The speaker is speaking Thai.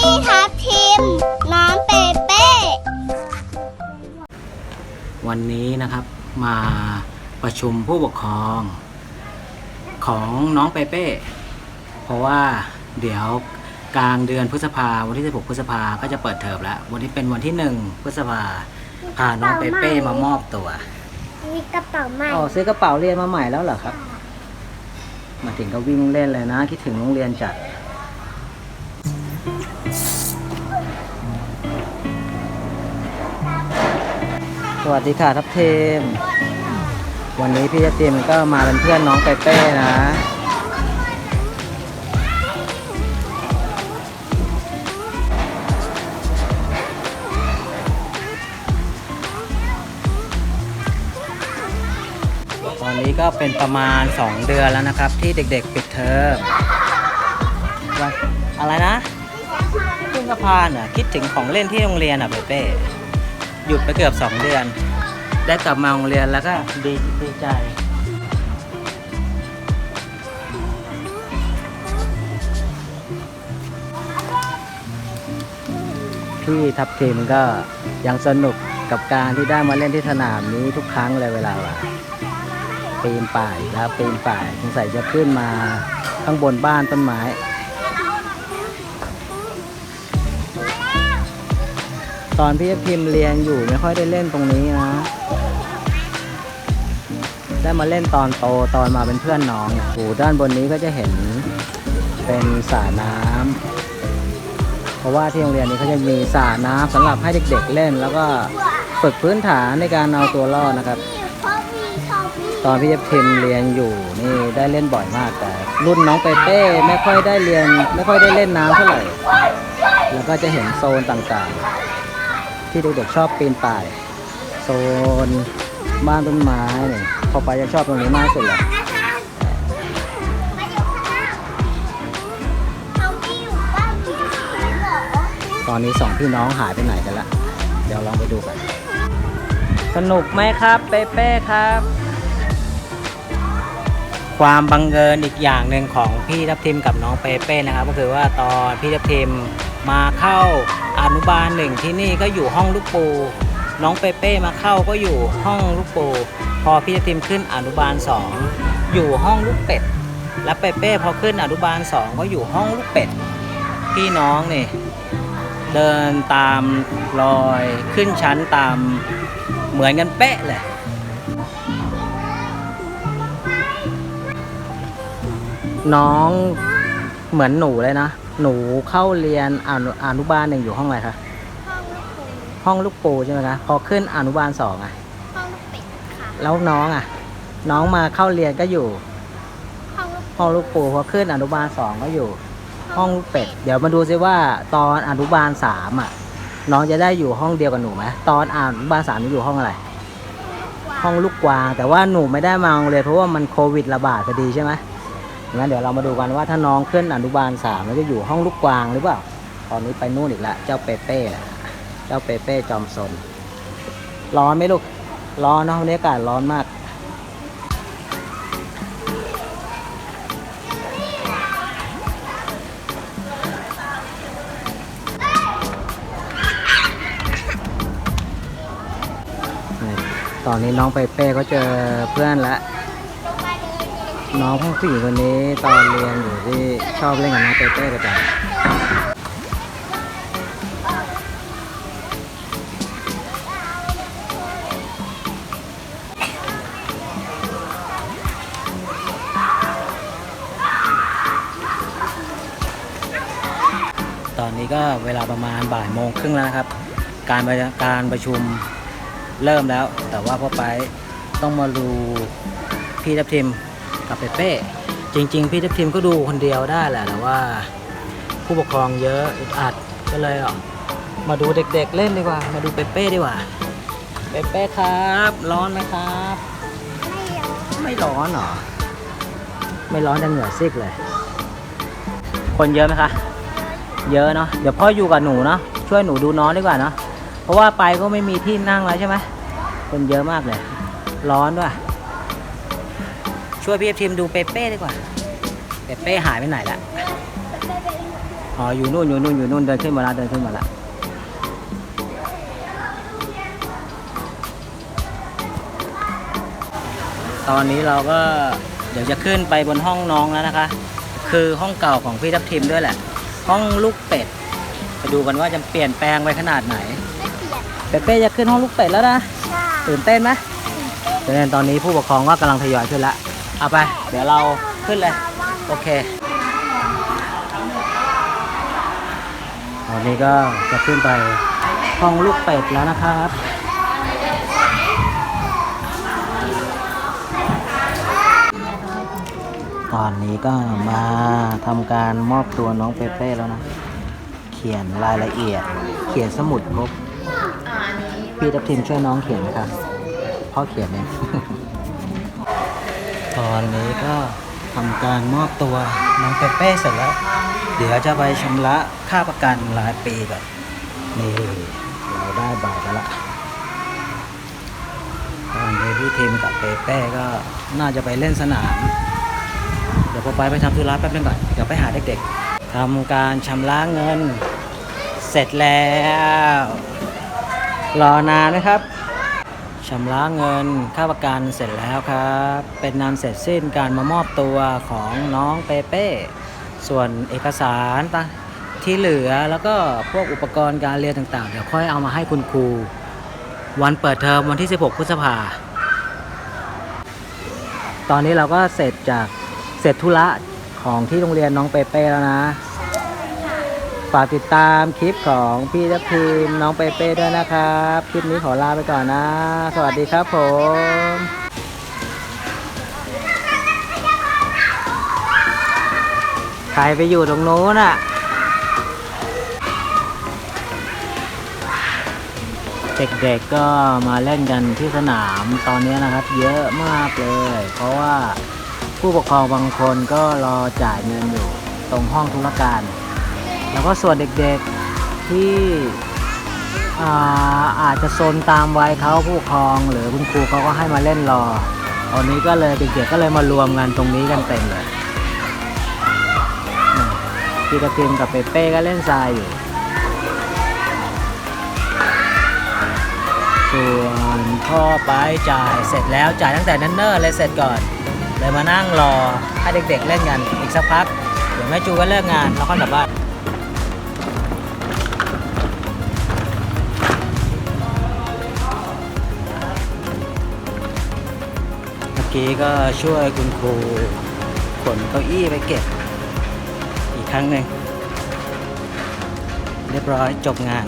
พี่ทับทิม น้องเปเป้ วันนี้นะครับมาประชุมผู้ปกครอง ของน้องเปเป้ เพราะว่าเดี๋ยวกลางเดือนพฤษภาวันที่ 16 พฤษภาก็จะเปิดเทอมแล้ว วันนี้เป็นวันที่ 1 พฤษภาพาน้องเปเป้มามอบตัว มีกระเป๋าใหม่ อ๋อซื้อกระเป๋าเรียนมาใหม่แล้วเหรอครับ มาถึงก็วิ่งเล่นเลยนะ คิดถึงโรงเรียนจัด วัสดีค่ะทัพเทม วันนี้พี่ทัพเทมก็มาเป็นเพื่อนน้องเปเป้นะ ตอนนี้ก็เป็นประมาณ 2 เดือนแล้วนะครับ ที่เด็กๆปิดเทอมอะไรนะขึ้นสะพานอะคิดถึงของเล่นที่โรงเรียนอะเปเป้หยุดไปเกือบ 2 เดือน ได้กลับมาโรงเรียนแล้วก็ดีดีใจพี่ทัพทีมก็ยังสนุกกับการที่ได้มาเล่นที่สนามนี้ทุกครั้งเลยเวลาว่าปีนป่ายแล้วปีนป่ายสงสัยจะขึ้นมาข้างบนบ้านต้นไม้ตอนพี่ทัพทีมเรียนอยู่ไม่ค่อยได้เล่นตรงนี้นะ ได้มาเล่นตอนโตตอนมาเป็นเพื่อนน้องโอ้ด้านบนนี้ก็จะเห็นเป็นสระน้ำเพราะว่าที่โรงเรียนนี้เขาจะมีสระน้ำสำหรับให้เด็กๆเล่น แล้วก็ฝึกพื้นฐานในการเอาตัวรอดนะครับ ตอนพี่เอฟทิมเรียนอยู่นี่ได้เล่นบ่อยมากแต่ รุ่นน้องเปเป้ไม่ค่อยได้เรียน ไม่ค่อยได้เล่นน้ำเท่าไหร่แล้วก็จะเห็นโซนต่างๆ ที่เด็กๆชอบปีนป่าย โซน บ้านต้นไม้เนี่ยพอไปจะชอบตรงนี้มากสุดเลยตอนนี้สองพี่น้องหายไปไหนกันละ เดี๋ยวลองไปดูกัน สนุกไหมครับ เปเป้ครับ ความบังเอิญอีกอย่างหนึ่งของพี่ทัพทิมกับน้องเปเป้นะครับ ก็คือว่าตอนพี่ทัพทิมมาเข้าอนุบาลหนึ่งที่นี่ก็อยู่ห้องลูกปู น้องเปเป้มาเข้าก็อยู่ห้องลูกปู พอพี่ทัพทิมขึ้นอนุบาลสองอยู่ห้องลูกเป็ด และเปเป้พอขึ้นอนุบาลสองก็อยู่ห้องลูกเป็ด พี่น้องนี่เดินตามรอยขึ้นชั้นตามเหมือนกันเป๊ะเลยน้องเหมือนหนูเลยนะ หนูเข้าเรียนอนุอนุบาลหนึ่งอยู่ห้องอะไรคะ ห้องลูกปูห้องลูกปูใช่ไหมคะพอขึ้นอนุบาลสองอะห้องลูกเป็ดค่ะ แล้วน้องอะน้องมาเข้าเรียนก็อยู่ ห้องลูกห้องลูกปูพอขึ้นอนุบาลสองก็อยู่ ห้องลูกเป็ด เดี๋ยวมาดูซิว่าตอนอนุบาลสามอะ น้องจะได้อยู่ห้องเดียวกับหนูไหมตอนอนุบาลสามหนูอยู่ห้องอะไร ห้องลูกกวาง แต่ว่าหนูไม่ได้มาโรงเรียนเพราะว่ามันโควิดระบาดพอดีใช่ไหมงั้นเดี๋ยวเรามาดูกันว่าถ้าน้องขึ้นอนุบาลสามแล้วจะอยู่ห้องลูกกวางหรือเปล่า ตอนนี้ไปนู่นอีกแล้วเจ้าเปเป้น่ะ เจ้าเปเป้จอมซนร้อนไหมลูก ร้อนเนาะวันนี้อากาศร้อนมาก ตอนนี้น้องเปเป้ก็เจอเพื่อนแล้ว น้องผู้หญิงคนนี้ตอนเรียนอยู่ที่ชอบเล่นกับน้องเปเป้ประจำ ก็เวลาประมาณบ่ายโมงครึ่งแล้วนะครับ การประการประชุมเริ่มแล้ว แต่ว่าพ่อไปต้องมาดูพี่ทัพทิมกับเปเป้จริง ๆ พี่ทัพทิมก็ดูคนเดียวได้แหละแต่ว่า ผู้ปกครองเยอะอึดอัดก็เลยอะมาดูเด็ก ๆ เล่นดีกว่า มาดูเปเป้ดีกว่าเปเป้ครับ ร้อนไหมครับ ไม่ร้อนเหรอ ไม่ร้อนแต่เหงื่อซิกเลย คนเยอะไหมคะ เยอะเนาะเดี๋ยวพ่ออยู่กับหนูเนาะช่วยหนูดูน้องดีกว่าเนาะเพราะว่าไปก็ไม่มีที่นั่งแล้วใช่ไหมคนเยอะมากเลย ร้อนด้วยช่วยพี่ทีมดูเปเป้ดีกว่าเปเป้หายไปไหนละอ๋ออยู่นู่นอยู่นู่นอยู่นู่นเดินขึ้นมาละเดินขึ้นมาละตอนนี้เราก็เดี๋ยวจะขึ้นไปบนห้องน้องแล้วนะคะ คือห้องเก่าของพี่ทับทิมด้วยแหละ ห้องลูกเป็ดไปดูกันว่าจะเปลี่ยนแปลงไปขนาดไหนไม่เปลี่ยนเปเป้จะขึ้นห้องลูกเป็ดแล้วนะใช่ตื่นเต้นไหมตื่นเต้นตอนนี้ผู้ปกครองก็กำลังทยอยขึ้นละเอาไป เดี๋ยวเราขึ้นเลย โอเคตอนนี้ก็จะขึ้นไปห้องลูกเป็ดแล้วนะครับ ตอนนี้ก็มาทำการมอบตัวน้องเปเป้แล้วนะ เขียนรายละเอียด เขียนสมุดครบพี่ทับทิมช่วยน้องเขียนนะครับพ่อเขียนเองตอนนี้ก็ทำการมอบตัวน้องเปเป้เสร็จแล้ว เดี๋ยวจะไปชำระค่าประกันรายปีก่อนนี่เราได้บาทแล้วละตอนนี้พี่ทีมกับเปเป้ก็น่าจะไปเล่นสนาม ดี๋ยวพอไปไปทำธุระแป๊บนึงก่อน เดี๋ยวไปหาเด็กๆทำการชำระเงิน เสร็จแล้ว รอนานไหมครับชำระเงินค่าประกันเสร็จแล้วครับ เป็นนานเสร็จสิ้นการมามอบตัวของน้องเปเป้ ส่วนเอกสารตที่เหลือแล้วก็พวกอุปกรณ์การเรียนต่างๆ เดี๋ยวค่อยเอามาให้คุณครู วันเปิดเทอมวันที่ 16 พฤษภา ตอนนี้เราก็เสร็จจาก เสร็จธุระของที่โรงเรียนน้องเปเป้แล้วนะ ฝากติดตามคลิปของพี่ทัพทีมน้องเปเป้ด้วยนะครับ คลิปนี้ขอลาไปก่อนนะ สวัสดีครับผมใครไปอยู่ตรงนู้นอะ เด็กๆก็มาเล่นกันที่สนามตอนนี้นะครับ เยอะมากเลย เพราะว่า ผู้ปกครองบางคนก็รอจ่ายเงินอยู่ตรงห้องธุรการ แล้วก็ส่วนเด็กๆที่อาอาจจะโซนตามวัยเขาผู้ปกครอง หรือคุณครูเขาก็ให้มาเล่นรอตอนนี้ก็เลยเด็กๆก็เลยมารวมกันตรงนี้กันเต็มเลยนี่พี่กระติมกับเปเป้ก็เล่นทรายอยู่ ส่วนพ่อไปจ่ายเสร็จแล้วจ่ายตั้งแต่นั้นเนอร์เลยเสร็จก่อน เลยมานั่งรอให้เด็กๆเล่นกันอีกสักพักเดี๋ยวแม่จูก็เลิกงานแล้วค่อยกลับบ้านเมื่อกี้ก็ช่วยคุณครูขนเก้าอี้ไปเก็บ อีกครั้งหนึ่งเรียบร้อยจบงาน